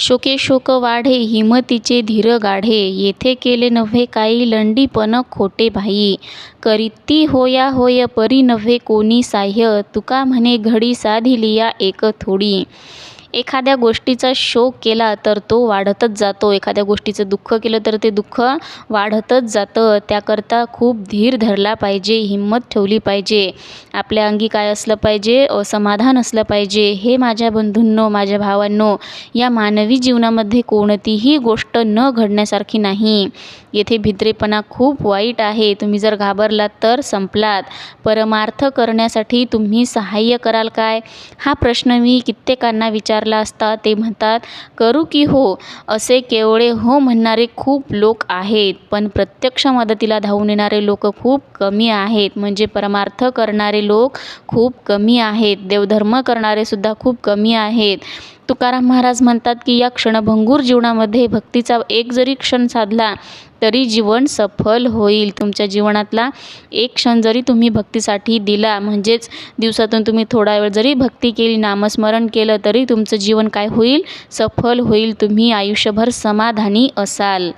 शोके शोक वाढे हिमतीचे धीर गाढे. येथे केले नव्हे काही लंडीपण खोटे भाई. करीती होया होय परी नव्हे कोणी साह्य. तुका म्हणे घडी साधिलिया एक थोडी. एखाद्या गोष्टीचा शोक केला तर तो वाढतच जातो. एखाद्या गोष्टीचं दुःख केलं तर ते दुःख वाढतच जातं. त्याकरता खूप धीर धरला पाहिजे हिंमत ठेवली पाहिजे. आपल्या अंगी काय असलं पाहिजे? समाधान असलं पाहिजे. हे माझ्या बंधूंनो माझ्या भावांनो या मानवी जीवनामध्ये कोणतीही गोष्ट न घडण्यासारखी नाही. येथे भित्रेपणा खूप वाईट आहे. तुम्ही जर घाबरलात तर संपलात. परमार्थ करण्यासाठी तुम्ही सहाय्य कराल काय? हा प्रश्न मी कित्येकांना विचार विचारला असता ते म्हणतात करू की हो? असे केवळे हो म्हणणारे खूप लोक आहेत. पण प्रत्यक्ष मदतीला धावून येणारे लोक खूप कमी आहेत. म्हणजे परमार्थ करणारे लोक खूप कमी आहेत. देवधर्म करणारे सुद्धा खूप कमी आहेत. तुकाराम महाराज म्हणतात की या क्षणभंगूर जीवनामध्ये भक्तीचा एक जरी क्षण साधला तरी जीवन सफल होईल. तुमच्या जीवनातला एक क्षण जरी तुम्ही भक्तीसाठी दिला म्हणजेच दिवसातून तुम्ही थोडा वेळ जरी भक्ती केली नामस्मरण केलं तरी तुमचं जीवन काय होईल? सफल होईल. तुम्ही आयुष्यभर समाधानी असाल.